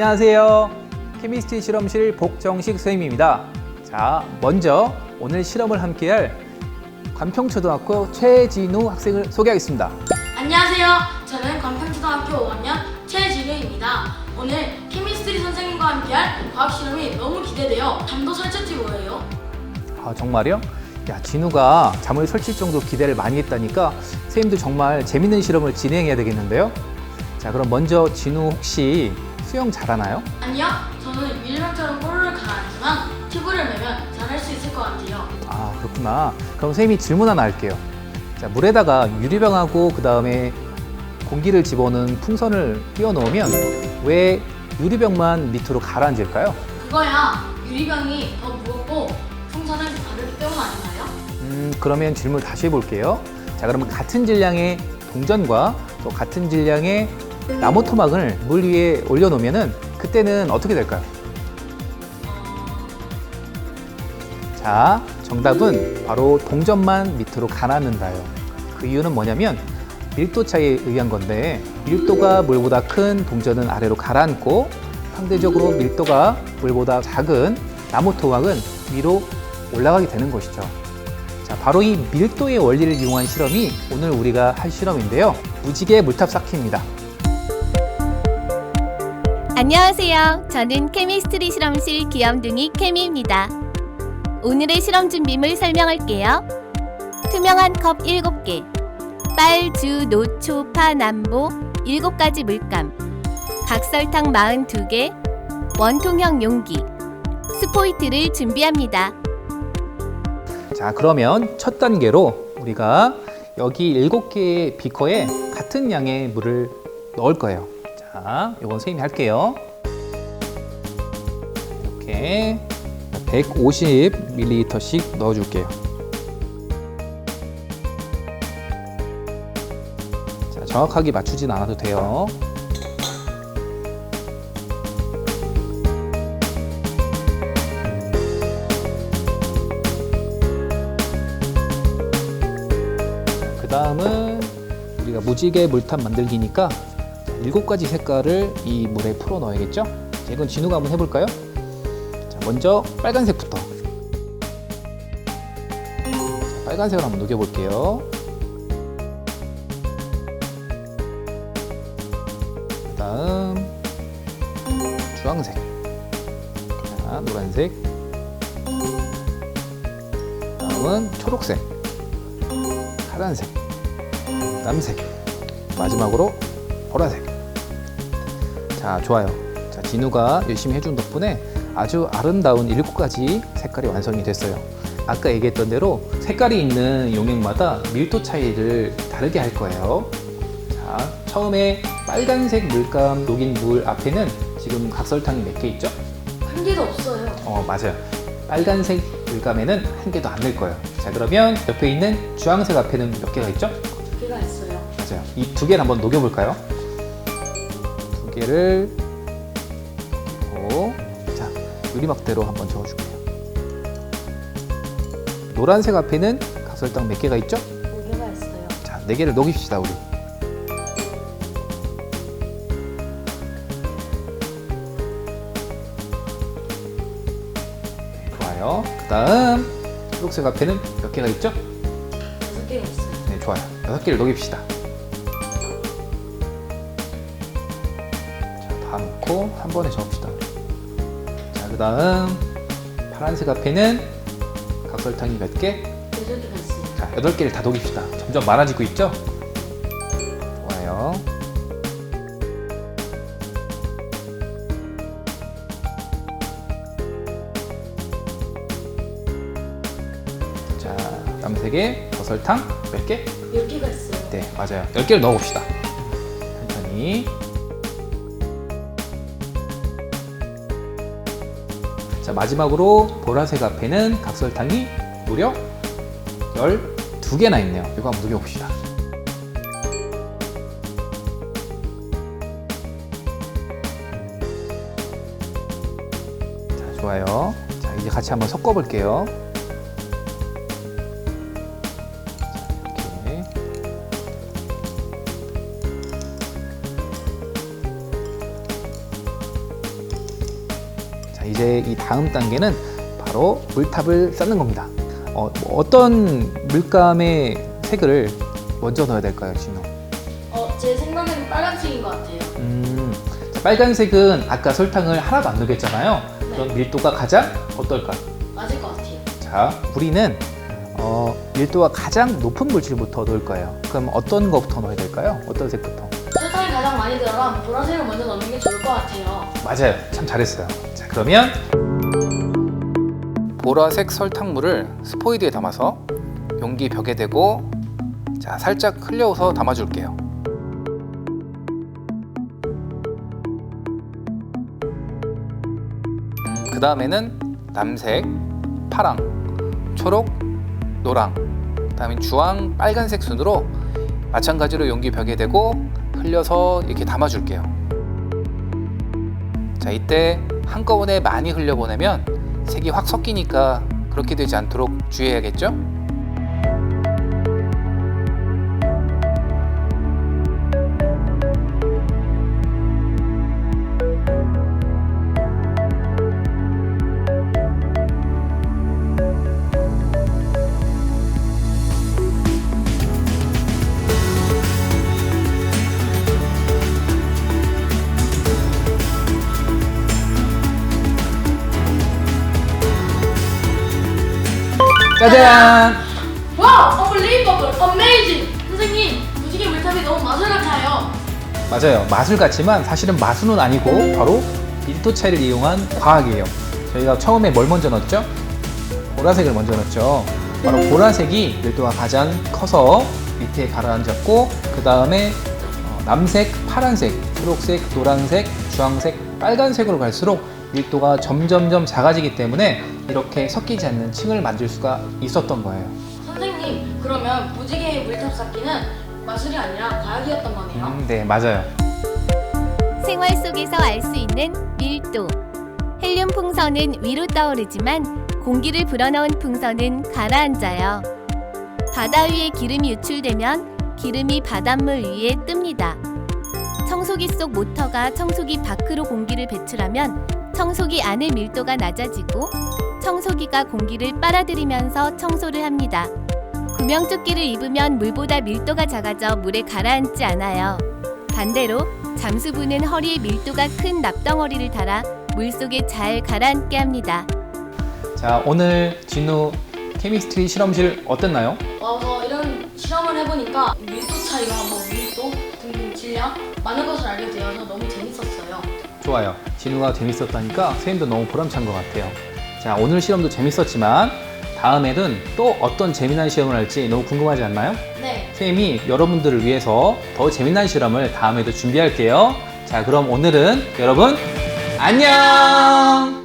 안녕하세요. 케미스트리 실험실 복정식 선생님입니다. 자, 먼저 오늘 실험을 함께할 관평초등학교 최진우 학생을 소개하겠습니다. 안녕하세요. 저는 관평초등학교 5학년 최진우입니다. 오늘 케미스트리 선생님과 함께할 과학 실험이 너무 기대돼요. 잠도 설쳤지 뭐예요? 아, 정말요? 야, 진우가 잠을 설칠 정도로 기대를 많이 했다니까 선생님도 정말 재밌는 실험을 진행해야 되겠는데요? 자, 그럼 먼저 진우 혹시 수영 잘하나요? 아니요. 저는 유리병처럼 볼을 가라앉지만 튜브를 매면 잘할 수 있을 것 같아요. 아, 그렇구나. 그럼 선생님이 질문 하나 할게요. 자, 물에다가 유리병하고 그 다음에 공기를 집어넣은 풍선을 끼워 넣으면 왜 유리병만 밑으로 가라앉을까요? 그거야 유리병이 더 무겁고 풍선을 가르기 때문 아닌가요? 음, 그러면 질문 다시 해볼게요. 자, 그러면 같은 질량의 동전과 또 같은 질량의 나무 토막을 물 위에 올려놓으면은 그때는 어떻게 될까요? 자, 정답은 바로 동전만 밑으로 가라앉는다요. 그 이유는 뭐냐면 밀도 차이에 의한 건데 밀도가 물보다 큰 동전은 아래로 가라앉고 상대적으로 밀도가 물보다 작은 나무 토막은 위로 올라가게 되는 것이죠. 자, 바로 이 밀도의 원리를 이용한 실험이 오늘 우리가 할 실험인데요. 무지개 물탑 쌓기입니다. 안녕하세요. 저는 케미스트리 실험실 귀염둥이 케미입니다. 오늘의 실험 준비물 설명할게요. 투명한 컵 7개, 빨, 주, 노 초, 파, 남보 7가지 물감, 각설탕 42개, 원통형 용기, 스포이트를 준비합니다. 자, 그러면 첫 단계로 우리가 여기 일곱 개의 비커에 같은 양의 물을 넣을 거예요. 자, 이건 선생님이 할게요. 이렇게 150ml씩 넣어줄게요. 자, 정확하게 맞추진 않아도 돼요. 그 다음은 우리가 무지개 물탑 만들기니까 일곱 가지 색깔을 이 물에 풀어 넣어야겠죠? 자, 이건 진우가 한번 해볼까요? 자, 먼저 빨간색부터. 자, 빨간색을 한번 녹여볼게요. 그 다음 주황색. 자, 노란색. 다음은 초록색. 파란색, 남색, 마지막으로 보라색. 자, 좋아요. 자, 진우가 열심히 해준 덕분에 아주 아름다운 일곱 가지 색깔이 완성이 됐어요. 아까 얘기했던 대로 색깔이 있는 용액마다 밀도 차이를 다르게 할 거예요. 자, 처음에 빨간색 물감 녹인 물 앞에는 지금 각설탕이 몇 개 있죠? 한 개도 없어요. 어, 맞아요. 빨간색 물감에는 한 개도 안낼 거예요. 자, 그러면 옆에 있는 주황색 앞에는 몇 개가 있죠? 두 개가 있어요. 맞아요. 이 두 개를 한번 녹여볼까요? 두 개를 자 유리막대로 한번 저어줄게요. 노란색 앞에는 각설탕 몇 개가 있죠? 두 개가 있어요. 자, 네 개를 녹입시다 우리. 네, 좋아요. 그 다음 초록색 앞에는 몇 개가 있죠? 여섯 개가 있어요. 네, 좋아요. 여섯 개를 녹입시다. 넣고 한 번에 저읍시다. 자, 그 다음 파란색 앞에는 각설탕이 몇 개? 있어요. 자, 여덟 개를 다 녹입시다. 점점 많아지고 있죠? 좋아요. 자, 남색에 버설탕 몇 개? 열 개가 있어요. 네, 맞아요. 10개를 넣어봅시다. 천천히. 자, 마지막으로 보라색 앞에는 각설탕이 무려 12개나 있네요. 이거 한번 녹여봅시다. 자, 좋아요. 자, 이제 같이 한번 섞어볼게요. 이제 이 다음 단계는 바로 물탑을 쌓는 겁니다. 어, 떤 물감의 색을 먼저 넣어야 될까요, 진우? 어, 제 생각에는 빨간색인 것 같아요. 음, 자, 빨간색은 아까 설탕을 하나도 안 넣겠잖아요. 그럼 밀도가 가장 어떨까요? 맞을 것 같아요. 자, 우리는 어, 밀도가 가장 높은 물질부터 넣을 거예요. 그럼 어떤 것부터 넣어야 될까요? 어떤 색부터? 설탕이 가장 많이 들어간 보라색을 먼저 넣는 게 좋을 것 같아요. 맞아요. 참 잘했어요. 자, 그러면 보라색 설탕물을 스포이드에 담아서 용기 벽에 대고 자, 살짝 흘려서 담아줄게요. 그 다음에는 남색, 파랑, 초록, 노랑, 그다음에 주황, 빨간색 순으로 마찬가지로 용기 벽에 대고 흘려서 이렇게 담아줄게요. 자, 이때 한꺼번에 많이 흘려보내면 색이 확 섞이니까 그렇게 되지 않도록 주의해야겠죠? 짜잔! 와우! 어블리버블! 어메이징! 선생님, 무지개 물탑이 너무 마술 같아요. 맞아요. 마술 같지만 사실은 마술은 아니고 바로 밀도 차이를 이용한 과학이에요. 저희가 처음에 뭘 먼저 넣었죠? 보라색을 먼저 넣었죠. 바로 보라색이 밀도가 가장 커서 밑에 가라앉았고 그 다음에 어, 남색, 파란색, 초록색, 노란색, 주황색, 빨간색으로 갈수록 밀도가 점점점 작아지기 때문에 이렇게 섞이지 않는 층을 만들 수가 있었던 거예요. 선생님, 그러면 무지개 물탑 쌓기는 마술이 아니라 과학이었던 거네요. 음, 네, 맞아요. 생활 속에서 알 수 있는 밀도. 헬륨 풍선은 위로 떠오르지만 공기를 불어넣은 풍선은 가라앉아요. 바다 위에 기름이 유출되면 기름이 바닷물 위에 뜹니다. 청소기 속 모터가 청소기 밖으로 공기를 배출하면 청소기 안의 밀도가 낮아지고 청소기가 공기를 빨아들이면서 청소를 합니다. 구명조끼를 입으면 물보다 밀도가 작아져 물에 가라앉지 않아요. 반대로 잠수부는 허리에 밀도가 큰 납덩어리를 달아 물속에 잘 가라앉게 합니다. 자, 오늘 진우 케미스트리 실험실 어땠나요? 와서 이런 실험을 해보니까 밀도 차이가 뭐 밀도 등등 질량 많은 것을 알게 되어서 너무 재밌었어요. 좋아요. 진우가 재밌었다니까 선생님도 너무 보람찬 것 같아요. 자, 오늘 실험도 재밌었지만 다음에는 또 어떤 재미난 실험을 할지 너무 궁금하지 않나요? 네, 선생님이 여러분들을 위해서 더 재미난 실험을 다음에도 준비할게요. 자, 그럼 오늘은 여러분 안녕!